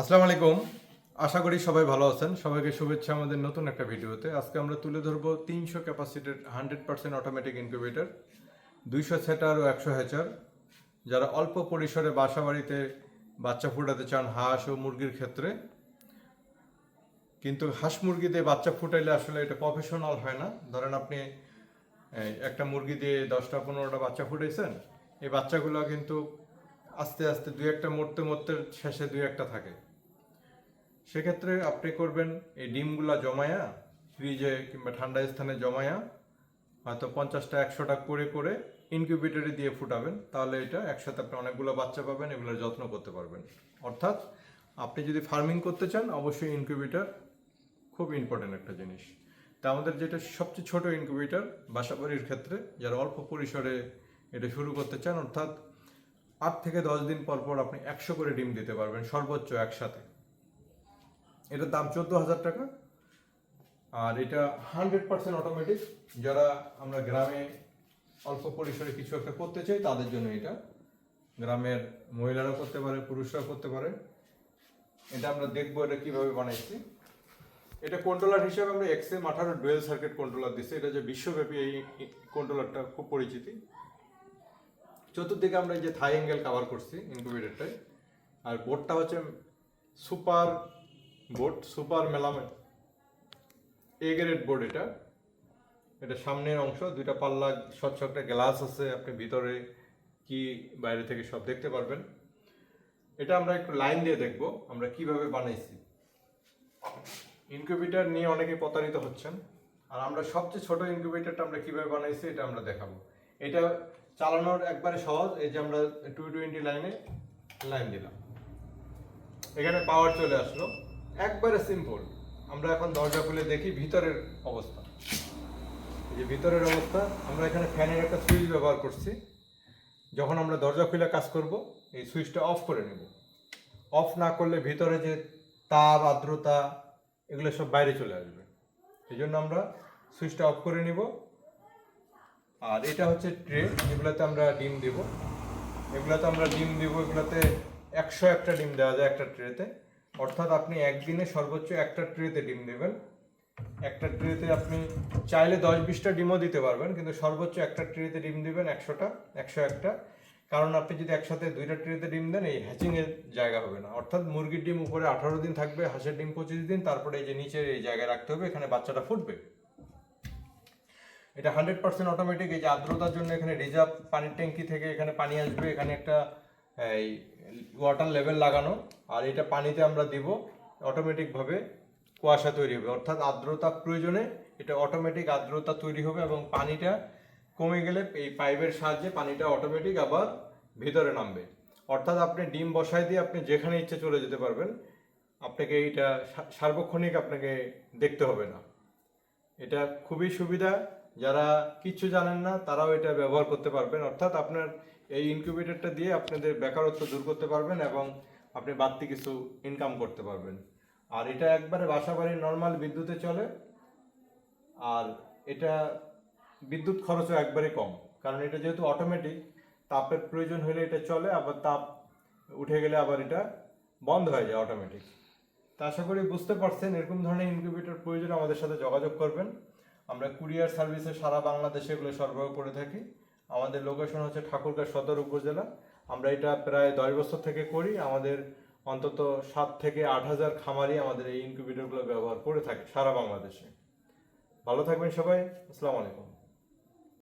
আসসালামু আলাইকুম। আশা করি সবাই ভালো আছেন। সবাইকে শুভেচ্ছা আমাদের নতুন একটা ভিডিওতে। আজকে আমরা তুলে ধরবো তিনশো ক্যাপাসিটির হান্ড্রেড পার্সেন্ট অটোমেটিক ইনকিউবেটর দুইশো সেটার ও একশো হ্যাচার যারা অল্প পরিসরে বাসা বাড়িতে বাচ্চা ফুটাতে চান হাঁস ও মুরগির ক্ষেত্রে, কিন্তু হাঁস মুরগি দিয়ে বাচ্চা ফুটাইলে আসলে এটা প্রফেশনাল হয় না। ধরেন আপনি একটা মুরগি দিয়ে দশটা পনেরোটা বাচ্চা ফুটাইছেন, এই বাচ্চাগুলো কিন্তু আস্তে আস্তে দুই একটা মরতে মরতে শেষে দুই একটা থাকে। সেক্ষেত্রে আপনি করবেন এই ডিমগুলা জমায়া, ফ্রিজে কিংবা ঠান্ডা স্থানে জমায়া, হয়তো পঞ্চাশটা, একশোটা করে করে ইনকিউবেটরে দিয়ে ফুটাবেন। তাহলে এটা একসাথে আপনি অনেকগুলো বাচ্চা পাবেন, এগুলোর যত্ন করতে পারবেন। অর্থাৎ আপনি যদি ফার্মিং করতে চান, অবশ্যই ইনকিউবেটর খুব ইম্পর্টেন্ট একটা জিনিস। তা আমাদের যেটা সবচেয়ে ছোট ইনকিউবেটর বাসাবাড়ির ক্ষেত্রে, যারা অল্প পরিসরে এটা শুরু করতে চান, অর্থাৎ আট থেকে দশ দিন পর পর আপনি একশো করে ডিম দিতে পারবেন, সর্বোচ্চ একসাথে। এটার দাম চোদ্দ হাজার টাকা। আর এটা হান্ড্রেড পার্সেন্ট অটোমেটিক যারা আমরা গ্রামে অল্প পরিসরে কিছু একটা করতে চাই, তাদের জন্য এটা। গ্রামের মহিলারাও করতে পারে, পুরুষরাও করতে পারে। এটা আমরা দেখব এটা কীভাবে বানাইছি। এটা কন্ট্রোলার হিসেবে আমরা এক্সএম আঠারো ডুয়েল সার্কিট কন্ট্রোলার দিচ্ছি এটা যে বিশ্বব্যাপী এই কন্ট্রোলারটা খুব পরিচিতি। চতুর্দিকে আমরা যে থাই অ্যাঙ্গেল কভার করছি ইনকিউবেটরটায় আর বোর্ডটা হচ্ছে super board super melamine A grade board এটা। এটা সামনের অংশ, দুইটা পাল্লা স্বচ্ছ একটা গ্লাস আছে, আপনি ভিতরে কি বাইরে থেকে সব দেখতে পারবেন। এটা আমরা একটু লাইন দিয়ে দেখব, আমরা কীভাবে বানাইছি। ইনকিউবেটর নিয়ে অনেকে প্রতারিত হচ্ছেন। আর আমরা সবচেয়ে ছোট ইনকিউবেটরটা আমরা কীভাবে বানাইছি, এটা আমরা দেখাবো। এটা চালানোর একবারে সহজ, এই যে আমরা টু টোয়েন্টি লাইনে লাইন দিলাম। এখানে পাওয়ার চলে আসলো। একবারে সিম্পল আমরা এখন দরজা খুলে দেখি ভিতরের অবস্থা। এই যে ভিতরের অবস্থা, আমরা এখানে ফ্যানের একটা সুইচ ব্যবহার করছি। যখন আমরা দরজা খুলে কাজ করব, এই সুইচটা অফ করে নেব। অফ না করলে ভিতরে যে তাপ, আর্দ্রতা, এগুলো সব বাইরে চলে আসবে। এই জন্য আমরা সুইচটা অফ করে নিব। আর এটা হচ্ছে ট্রে এগুলোতে আমরা ডিম দিব। এগুলোতে আমরা ডিম দিব, এগুলোতে একশো একটা ডিম দেওয়া যায় একটা ট্রেতে। অর্থাৎ আপনি একদিনে সর্বোচ্চ একটা ট্রেতে ডিম দেবেন। একটা ট্রেতে আপনি চাইলে দশ বিশটা ডিমও দিতে পারবেন, কিন্তু সর্বোচ্চ একটা ট্রেতে ডিম দেবেন একশোটা, একশো একটা। কারণ আপনি যদি একসাথে দুইটা ট্রেতে ডিম দেন, এই হ্যাচিংয়ের জায়গা হবে না। অর্থাৎ মুরগির ডিম উপরে আঠারো দিন থাকবে, হাঁসের ডিম পঁচিশ দিন, তারপরে এই যে নিচের এই জায়গায় রাখতে হবে, এখানে বাচ্চাটা ফুটবে। এটা হান্ড্রেড পার্সেন্ট অটোমেটিক এই যে আর্দ্রতার জন্য এখানে রিজার্ভ পানির ট্যাঙ্কি থেকে এখানে পানি আসবে, এখানে একটা, এই ওয়াটার লেভেল লাগানো, আর এটা পানিতে আমরা দিব অটোমেটিকভাবে কুয়াশা তৈরি হবে। অর্থাৎ আর্দ্রতা প্রয়োজনে এটা অটোমেটিক আর্দ্রতা তৈরি হবে এবং পানিটা কমে গেলে এই পাইপের সাহায্যে পানিটা অটোমেটিক আবার ভিতরে নামবে। অর্থাৎ আপনি ডিম বসায় দিয়ে আপনি যেখানে ইচ্ছে চলে যেতে পারবেন, আপনাকে এইটা সার্বক্ষণিক আপনাকে দেখতে হবে না। এটা খুবই সুবিধা। যারা কিচ্ছু জানেন না, তারাও এটা ব্যবহার করতে পারবেন। অর্থাৎ আপনার এই ইনকিউবেটরটা দিয়ে আপনাদের বেকারত্ব দূর করতে পারবেন এবং আপনি বাড়তি কিছু ইনকাম করতে পারবেন। আর এটা একবারে বাসা বাড়ির নর্মাল বিদ্যুতে চলে, আর এটা বিদ্যুৎ খরচও একবারে কম। কারণ এটা যেহেতু অটোমেটিক তাপের প্রয়োজন হলে এটা চলে, আবার তাপ উঠে গেলে আবার এটা বন্ধ হয়ে যায় অটোমেটিক তা আশা করি বুঝতে পারছেন, এরকম ধরনের ইনকিউবেটর প্রয়োজন আমাদের সাথে যোগাযোগ করবেন। আমরা কুরিয়ার সার্ভিসে সারা বাংলাদেশে এগুলো সরবরাহ করে থাকি। আমাদের লোকেশন হচ্ছে ঠাকুরগাঁ সদর উপজেলা। আমরা এটা প্রায় দশ বছর থেকে করি। আমাদের অন্তত সাত থেকে আট হাজার খামারি আমাদের এই ইনকিউবেটরগুলো ব্যবহার করে থাকে সারা বাংলাদেশে। ভালো থাকবেন সবাই। আসসালামু আলাইকুম।